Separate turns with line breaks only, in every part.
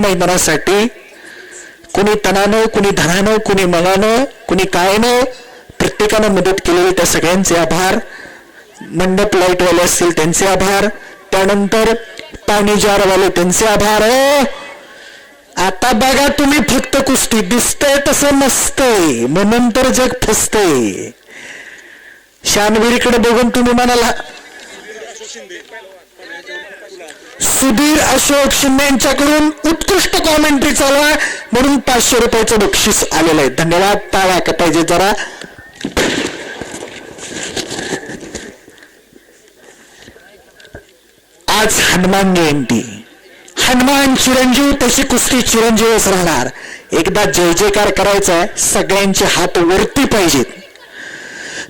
मैदानासाठी कुणी तणानं कुणी धनानं कुणी मनानं कुणी कायनं प्रत्येकानं मदत केलेली त्या सगळ्यांचे आभार. मंडप लाईटवाले असतील त्यांचे आभार. त्यानंतर पाणी जारवाले त्यांचे आभार. आता बघा तुम्ही फक्त कुस्ती. दिसतंय तसं नसतंय म्हणून तर जग फसतंय. शानवीरकडे बघून तुम्ही म्हणाला सुधीर अशोक शिंदे यांच्याकडून उत्कृष्ट कॉमेंट्री चालू आहे. म्हणून पाचशे रुपयाचं बक्षीस आलेलं आहे. धन्यवाद. टाळा का पाहिजे जरा. आज हनुमान जयंती. हनुमान चिरंजीव तशी कुस्ती चिरंजीवच राहणार. एकदा जय जयकार करायचा आहे सगळ्यांचे हात वरती पाहिजेत.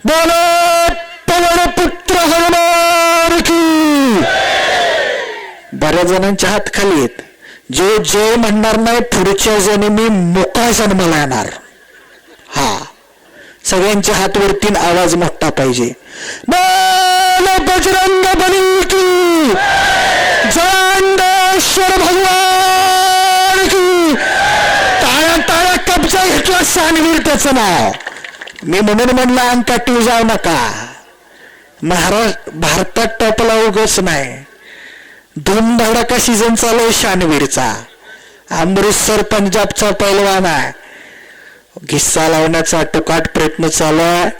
बोलो! जणांच्या जणांचे हात खाली आहेत. जो जय म्हणणार नाही पुढच्या जणी मी मोका जन्माला येणार. हा. सगळ्यांच्या हात वरती आवाज मोठा पाहिजे. बजरंग बली की भगवान की. टाळ्या टाळ्या कब्जा घेतला सानवीर त्याचं नाव. मी म्हणून म्हणलं अंकाटी जाऊ नका. महाराष्ट्र भारतात टॉपला उगच नाही. धूमधडाका सीझन चालू आहे शानवीरचा. अमृतसर पंजाबचा पैलवान आहे. घिस्सा लावण्याचा टुकाट प्रयत्न चालू आहे.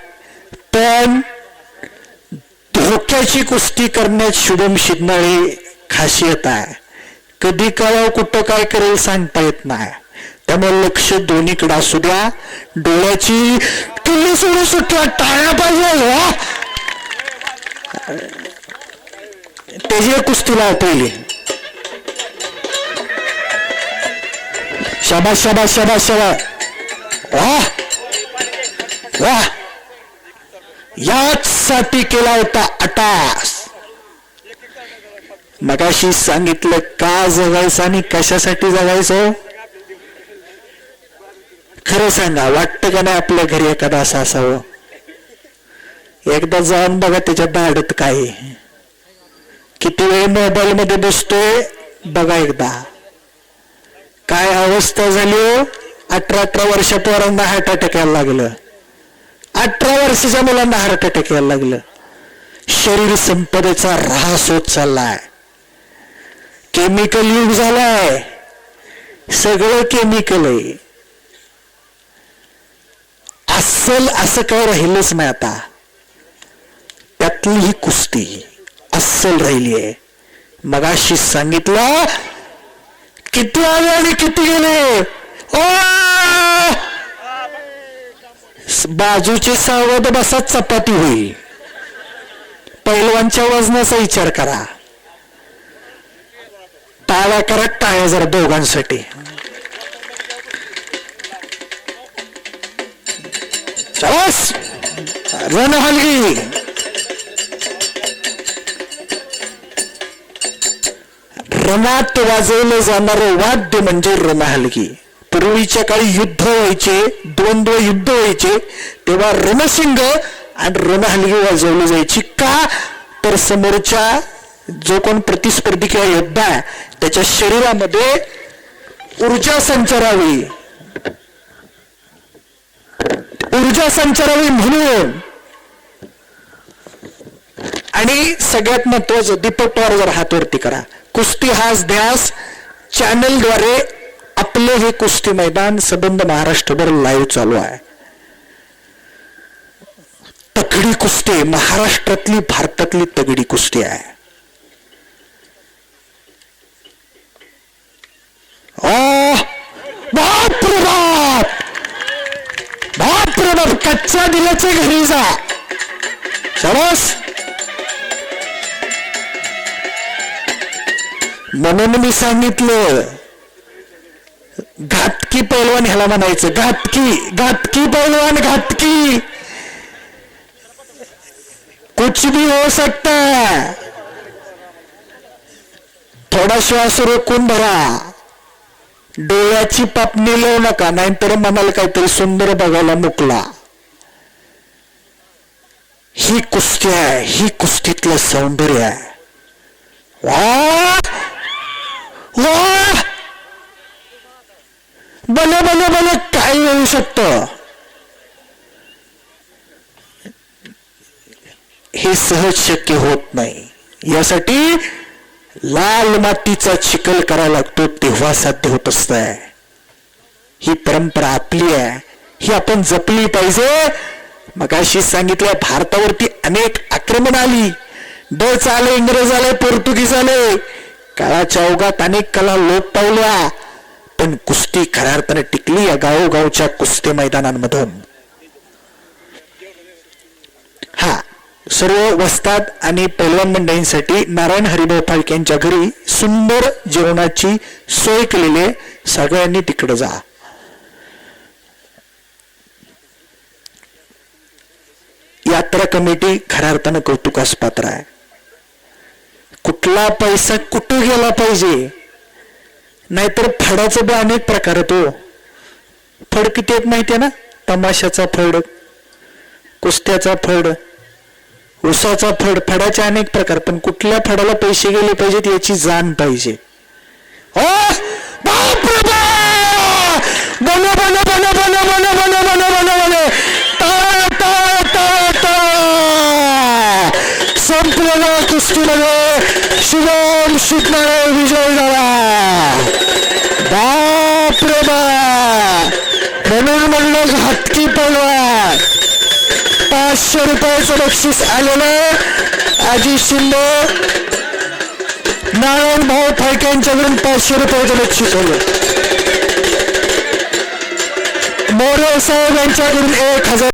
पण धोक्याची कुस्ती करण्यात शुभम शिदनाळी खासियत आहे. कधी कळव कुठं काय करेल सांगता येत नाही. त्यामुळे लक्ष दोन्हीकडे असू द्या. डोळ्याची किल्ली सोडू सुटला. टाळ्या पाहिजे. हो. त्याची कुस्ती लाव पहिली शबा शबा शाबास शाबास वाह वाह याच साठी केला होता अटास मगाशी सांगितलं का जगायचं आणि कशासाठी जगायचं खरं सांगा वाटतं का नाही आपल्या घरी एखादा असं असावं एकदा जाऊन बघा त्याच्या दाडत काय किती वेळ मोबाईल मध्ये बसतोय बघा एकदा. काय अवस्था झाली हो? अठरा अठरा वर्षा पोरांना हार्ट अटॅक यायला लागलं. अठरा वर्षाच्या मुलांना हार्ट अटॅक यायला लागलं. शरीर संपदेचा ऱ्हास होत चाललाय. केमिकल युग झालाय. सगळं केमिकल आहे. अस्सल असं काय राहिलंच नाही आता. त्यातली ही कुस्ती. अस्सल राहिली आहे. मगाशी सांगितलं किती आले आणि किती गेले? ओ! बाजूचे सावध बसा चपाती होईल. पैलवानच्या वजनाचा विचार करा. टाळ्या करा टाळ्या जरा दोघांसाठी. रन हलगी रणात वाजवलं जाणारं वाद्य म्हणजे रणहलगी. पूर्वीच्या काळी युद्ध व्हायचे द्वंद्व युद्ध व्हायचे तेव्हा रणसिंग आणि रणहलगी वाजवली जायची. का? तर समोरच्या जो कोण प्रतिस्पर्धी किंवा योद्धा त्याच्या शरीरामध्ये ऊर्जा संचारावी. ऊर्जा संचारावी म्हणून. आणि सगळ्यात महत्वाचं दीपक पवार जर हात वरती करा. कुस्ती हाच ध्यास चॅनलद्वारे आपले हे कुस्ती मैदान सबंध महाराष्ट्रभर लाईव्ह चालू आहे. तगडी कुस्ती महाराष्ट्रातली भारतातली तगडी कुस्ती आहे. बाप रे बाप! बाप रे बाप दिल्याचे घरी जा. सरस म्हणून मी सांगितलं घातकी पैलवान ह्याला म्हणायचं घातकी घातकी पैलवान घातकी. कुछ भी हो सकता थोडा श्वास रोखून भरा डोळ्याची पापणी लावू नका नाहीतर मनाला काहीतरी सुंदर बघायला मुकला. ही कुस्ती आहे ही कुस्तीतलं सौंदर्य आहे. वा! वा बले बले बले काय येऊ शकतं. हे सहज शक्य होत नाही. यासाठी लाल मातीचा चिखल करावा लागतो तेव्हा साध्य होत असत ही परंपरा आपली आहे. ही आपण जपली पाहिजे. मग अशी सांगितलं भारतावरती अनेक आक्रमण आली. डच आले इंग्रज आले पोर्तुगीज आले काळाच्या ओघात अनेक कला लोप पावल्या पण कुस्ती खऱ्या अर्थाने टिकली या गावोगावच्या कुस्ती मैदानांमधून. हा सर्व वस्ताद आणि पैलवान मंडळींसाठी नारायण हरिभाऊ फाळके यांच्या घरी सुंदर जेवणाची सोय केलेली आहे. सगळ्यांनी तिकडे जा. यात्रा कमिटी खऱ्या अर्थानं कौतुकास पात्र आहे. कुठला पैसा कुठं गेला पाहिजे? नाहीतर फडाचं बी अनेक प्रकार आहेत हो. फड किती आहेत माहितीये ना? तमाशाचा फड कुस्त्याचा फड उसाचा फड फडाचे अनेक प्रकार. पण कुठल्या फडाला पैसे गेले पाहिजेत याची जाण पाहिजे. ओ बाप रे बनो बनो बनो बनो बनो बनो बनो बनो बनो. टाळ टाळ टाळ टाळ. शुभम शिकणारे विजय झाला बाप रे बाप म्हणून म्हणलं हटकी पडवा पाचशे रुपयाचं बक्षीस आलेलं आजी शिंदे नारायण भाऊ फाळके यांच्याकडून पाचशे रुपयाचं बक्षीस आलं मोरे साहेब यांच्याकडून एक हजार